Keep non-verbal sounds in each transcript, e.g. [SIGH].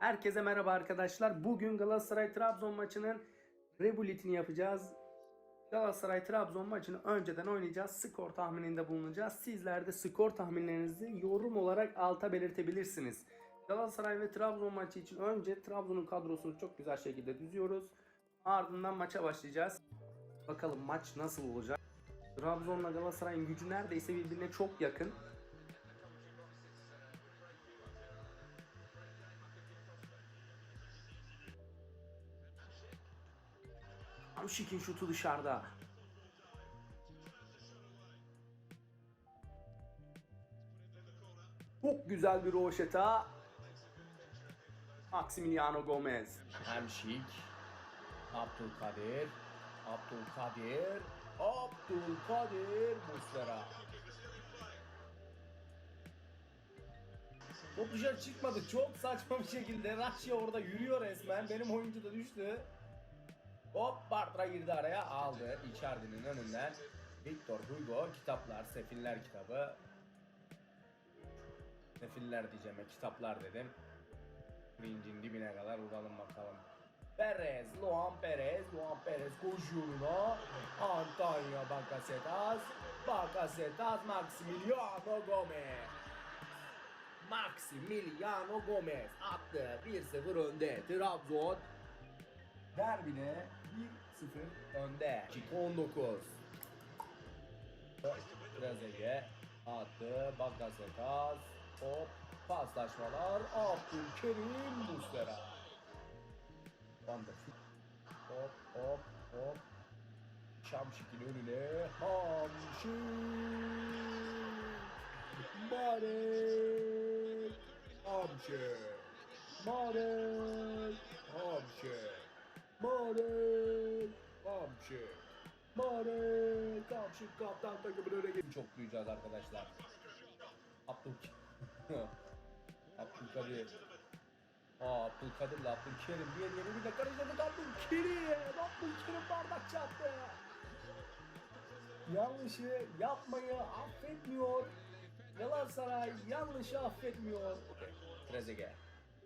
Herkese merhaba arkadaşlar. Bugün Galatasaray Trabzon maçının rebulitini yapacağız. Galatasaray Trabzon maçını önceden oynayacağız. Skor tahmininde bulunacağız. Sizler de skor tahminlerinizi yorum olarak alta belirtebilirsiniz. Galatasaray ve Trabzon maçı için önce Trabzon'un kadrosunu çok güzel şekilde düzüyoruz. Ardından maça başlayacağız. Bakalım maç nasıl olacak. Trabzon'la Galatasaray'ın gücü neredeyse birbirine çok yakın. Hamşik'in şutu dışarıda. Çok güzel bir roşeta. Maximiliano Gomez. Hemşik. Abdülkadir. Abdülkadir. Abdülkadir Muslera. Top dışarı çıkmadı. Çok saçma bir şekilde. Raşya orada yürüyor resmen. Benim oyuncu da düştü. Hop Bartra girdi araya aldı. Icardi'nin önünden. Victor Hugo kitaplar, Sefiller kitabı. Sefiller diyeceğim, kitaplar dedim. Rincin dibine kadar vuralım bakalım. Perez, Luan Perez, Luan Perez koşuyoruna. Antonio Bakasetas, Bakasetas, Maximiliano Gomez. Maximiliano Gomez attı. 1-0 önde. Trabzon derbine 1-0 önde. 2-19. Trezeguet attı. Bakasetas. Hop. Paslaşmalar. Abdülkerim Muslera. Van. Hop hop hop. Şamşik'in önüne. Hamşik. Marek. Hamşik. Marek. Hamşik. Marek. Hamşik. Marek. Hamşik kaptan takımın öne geçti. Çok duyacağız arkadaşlar. Abdülkerim. [LAUGHS] Abdülkadir. Aa Abdülkadir ile Abdülkerim bir yere bir de karıştırdık Abdülkerim. Abdülkerim bardak çarptı. Yanlışı yapmayı affetmiyor. Galatasaray yanlışı affetmiyor. Trezeguet.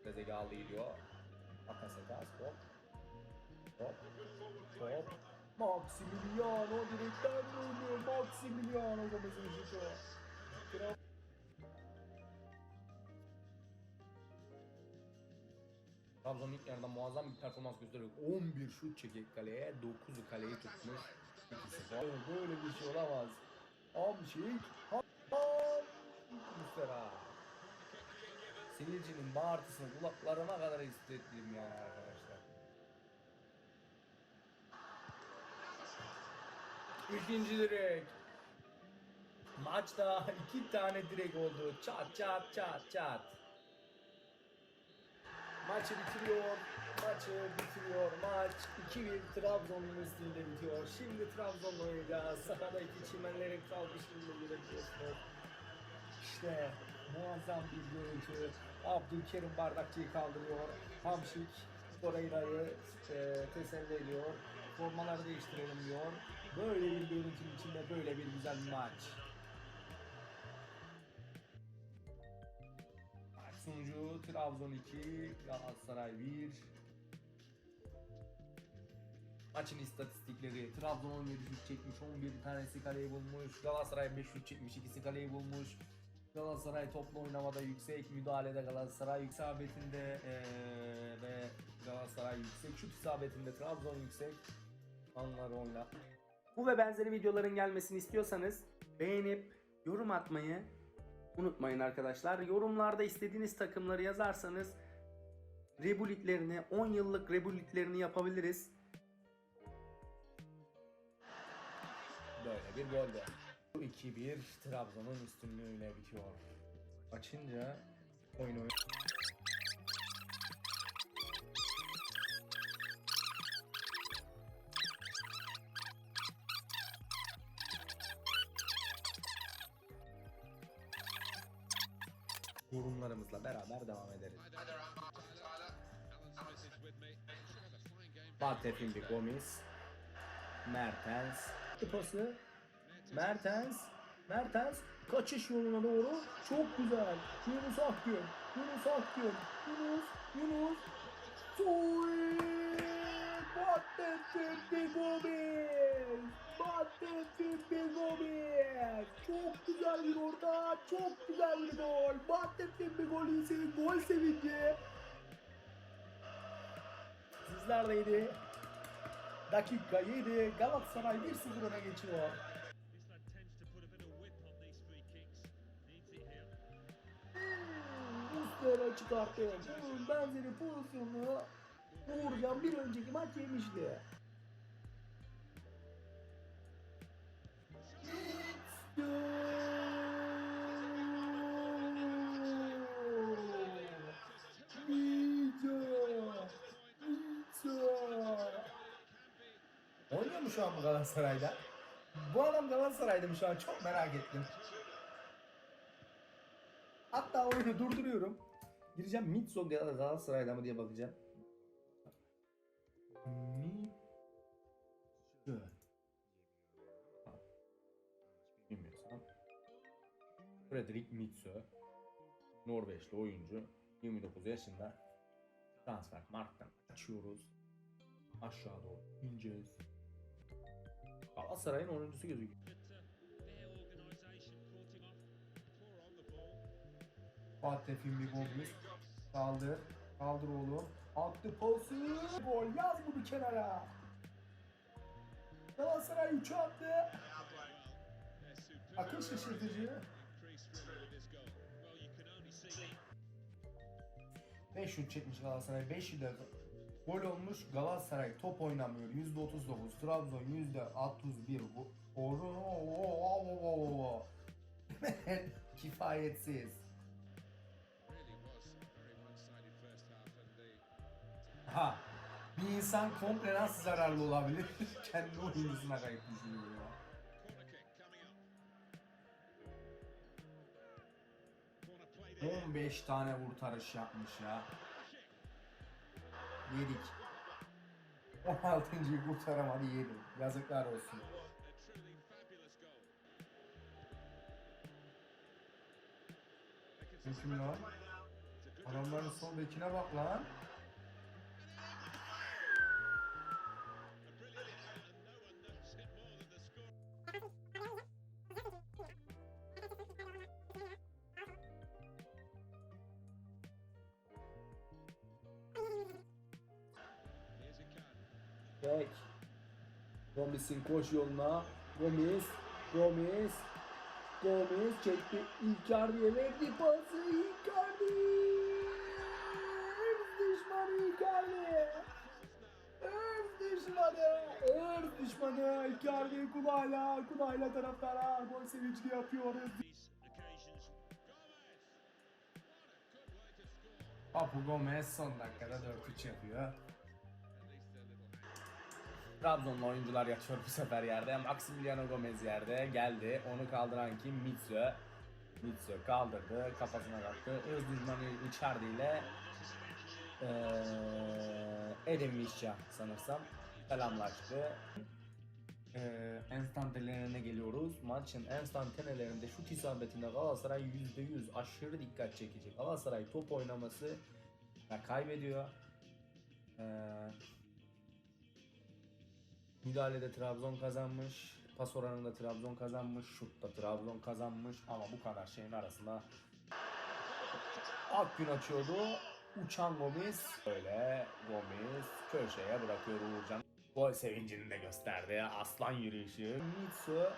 Trezeguet aldı gidiyor. Bakasetas hop. Hop. Hop. Maximiliano direkten döndü. Maximiliano Gomez'in şutu. Trabzon ilk yarıda muazzam bir performans gösteriyor. 11 şut çekik kaleye, 9'u kaleyi tutmuş. De. Böyle bir şey olamaz. Amşik, Hamşik Muslera. Seyircinin bağırtısını kulaklarıma kadar hissettim yani arkadaşlar. İkinci direk. Maçta iki tane direk oldu. Çat çat çat çat. Maçı bitiriyor. Maçı bitiriyor. Maç 2-1 Trabzon'un üstünde bitiyor. Şimdi Trabzon'la oynayacağız. Sahadaki çimenlerin kalkışını görebiliyorsunuz. İşte muazzam bir görüntü. Abdülkerim bardakçıyı kaldırıyor. Hamşik Torreira'yı e, teselli ediyor. Formaları değiştirelim diyor. Böyle bir görüntünün içinde böyle bir güzel maç. Maç sonucu Trabzon 2, Galatasaray 1. Maçın istatistikleri Trabzon 17 şut çekmiş, 11 tanesi kaleyi bulmuş. Galatasaray 5 şut çekmiş, ikisi kaleyi bulmuş. Galatasaray toplu oynamada yüksek, müdahalede Galatasaray isabetinde eee ve Galatasaray yüksek, şut isabetinde Trabzon yüksek. Anları oyna. Bu ve benzeri videoların gelmesini istiyorsanız beğenip yorum atmayı unutmayın arkadaşlar. Yorumlarda istediğiniz takımları yazarsanız rebulitlerini 10 yıllık rebulitlerini yapabiliriz. Böyle bir gol de. 2-1 Trabzon'un üstünlüğüyle bitiyor. Açınca oyun oyun. Yorumlarımızla beraber devam ederiz. Batefildi Gomis. Mertens. Pası. Mertens. Mertens Kaçış yoluna doğru. Çok güzel. Yunus Akgün. Yunus Akgün. Yunus. Yunus. Soy. Battetin Gomez. Battetin Gomez. Çok güzel bir orta. Çok güzel bir gol. Battetin golü gol sevinci. Sizler de yedi. Dakika 7. Galatasaray 1-0 öne geçiyor. Muslera çıkarttı. Bunun benzeri pozisyonu Uğurcan bir önceki maç yemişti. Oynuyor mu şu an bu Galatasaray'da? Bu adam Galatasaray'da mı şu an? Çok merak ettim. Hatta oyunu durduruyorum. Gireceğim Mitso Gal- Galatasaray'da mı diye bakacağım. Mitso. Bilmiyorsam. Fredrik Mitso. Norveçli oyuncu. 29 yaşında. Transfer Markt'tan açıyoruz. Aşağı doğru ineceğiz. Galatasaray'ın oyuncusu gözüküyor. Fatih Filmi Gomis. Kaldır. Kaldır oğlum. Attı pası. Gol. Yaz bunu kenara. Galatasaray 3'ü attı. Akıl şaşırtıcı. 5 şut çekmiş Galatasaray. 5 de gol olmuş. Galatasaray top oynamıyor. %39. Trabzon %61. Oru [LAUGHS] kifayetsiz. Ha. Bir insan komple nasıl zararlı olabilir? [LAUGHS] Kendi oyuncusuna kayıp düşünüyor ya. 15 tane kurtarış yapmış ya. Yedik. 16.yı kurtaramadı yedim. Yazıklar olsun. Kim lan? Adamların sol bekine bak lan. Pek. Gomis'in koş yoluna. Gomis. Gomis. Gomis çekti. Icardi'ye verdi pası. Icardi. Irz düşmanı Icardi. Irz düşmanı. Irz düşmanı. Icardi kulağıyla. Kulağıyla taraftara. Gol sevinçli yapıyor. Papu Gomez son dakikada 4-3 yapıyor. Trabzonlu oyuncular yatıyor bu sefer yerde. Maximiliano Gomez yerde. Geldi. Onu kaldıran kim? Mitsu. Mitsu kaldırdı. Kafasına baktı. Öz düşmanı Icardi ile eee Edin Visca sanırsam selamlaştı. Eee enstantanelerine geliyoruz. Maçın enstantanelerinde şut isabetinde Galatasaray %100 aşırı dikkat çekici. Galatasaray top oynaması kaybediyor. Eee Müdahalede Trabzon kazanmış. Pas oranında Trabzon kazanmış. Şutta Trabzon kazanmış. Ama bu kadar şeyin arasında Akgün açıyordu. Uçan Gomis. Böyle Gomis köşeye bırakıyor Uğurcan. Gol sevincini de gösterdi. Aslan yürüyüşü. Mitsu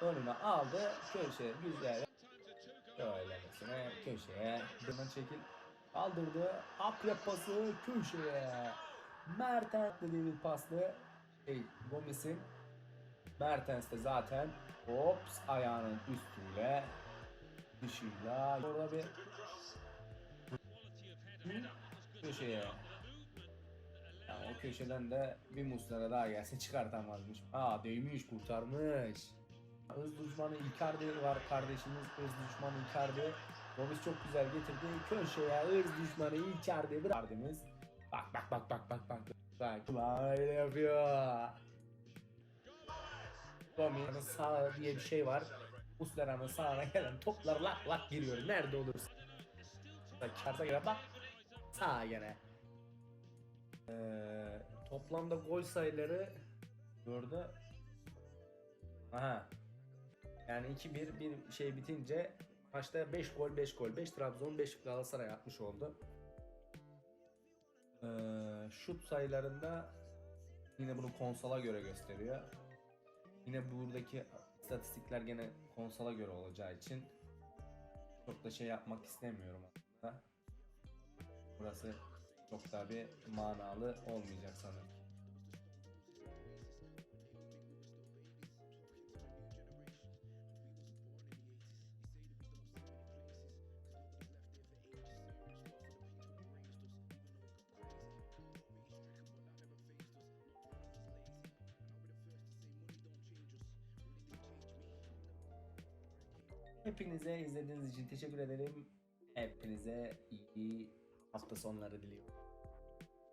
önüne aldı. Köşeye güzel. Böylemesine köşeye. Dırna çekil. Kaldırdı. Akrep pası köşeye. Mertens dediği bir paslı şey, Gomis'in Mertens de zaten Hops ayağının üstüyle dışıyla orada bir köşeye yani o köşeden de bir Muslera daha gelse çıkartamazmış. Aa değmiş kurtarmış. Öz düşmanı Icardi var kardeşimiz. Öz düşmanı Icardi. Gomis çok güzel getirdi. Köşeye öz düşmanı Icardi. Icardi'miz. Bak bak bak bak bak bak. Bak böyle yapıyor. Gomis sağ diye bir şey var. Muslera'nın sağına gelen toplar lak lak giriyor. Nerede olursa. Karta göre bak. Sağa gene. Ee, Toplamda gol sayıları Burada Aha. Yani 2-1 bir şey bitince maçta 5 gol 5 gol 5 Trabzon 5 Galatasaray atmış oldu. Ee, şut sayılarında yine bunu konsola göre gösteriyor. Yine buradaki istatistikler gene konsola göre olacağı için çok da şey yapmak istemiyorum aslında. Burası çok da bir manalı olmayacak sanırım. Hepinize izlediğiniz için teşekkür ederim. Hepinize iyi hafta sonları diliyorum.